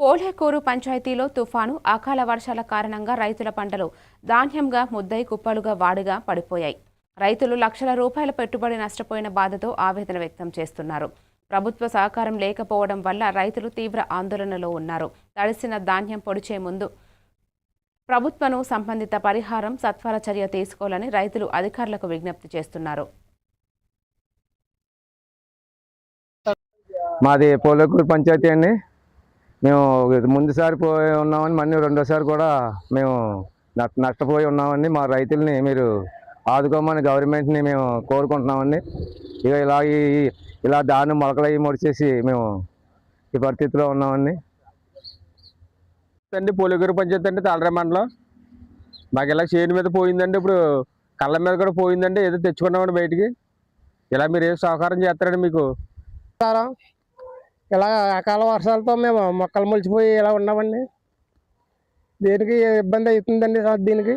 పోలేకూరు పంచాయతీలో తుఫాను అకాల వర్షాల కారణంగా రైతుల పంటలు ధాన్యంగా ముద్దై కుప్పలుగా వాడిగా పడిపోయాయి. రైతులు లక్షల రూపాయల పెట్టుబడి నష్టపోయిన బాధతో ఆవేదన వ్యక్తం చేస్తున్నారు. ప్రభుత్వ సహకారం లేకపోవడం వల్ల రైతులు తీవ్ర ఆందోళనలో ఉన్నారు. తడిసిన ధాన్యం పొడిచే ముందు ప్రభుత్వను సంబంధిత పరిహారం సత్వర చర్య తీసుకోవాలని రైతులు అధికారులకు విజ్ఞప్తి చేస్తున్నారు. మాది పోలేకూరు పంచాయతీ అండి. మేము ముందుసారి పోయి ఉన్నామని మళ్ళీ రెండోసారి కూడా మేము నష్ట- నష్టపోయి ఉన్నామండి మా రైతుల్ని మీరు ఆదుకోమని గవర్నమెంట్ని మేము కోరుకుంటున్నామండి. ఇక ఇలా ఈ- ఇలా దాన్ని మొలకలయ్యి ముడిచేసి మేము ఈ పరిస్థితిలో ఉన్నామండి. అండి పోలిగురు పంచాయతీ అండి తాళరా మండలం. మాకు ఇలా చేను మీద పోయిందండి ఇప్పుడు కళ్ళ మీద కూడా పోయిందండి ఏదో తెచ్చుకున్నామండి బయటికి. ఇలా మీరు ఏం సహకారం చేస్తారండి మీకు. ఇలా అకాల వర్షాలతో మేము మొక్కలు మొలిచిపోయి ఇలా ఉన్నామండి. దీనికి ఇబ్బంది అవుతుందండి సార్ దీనికి?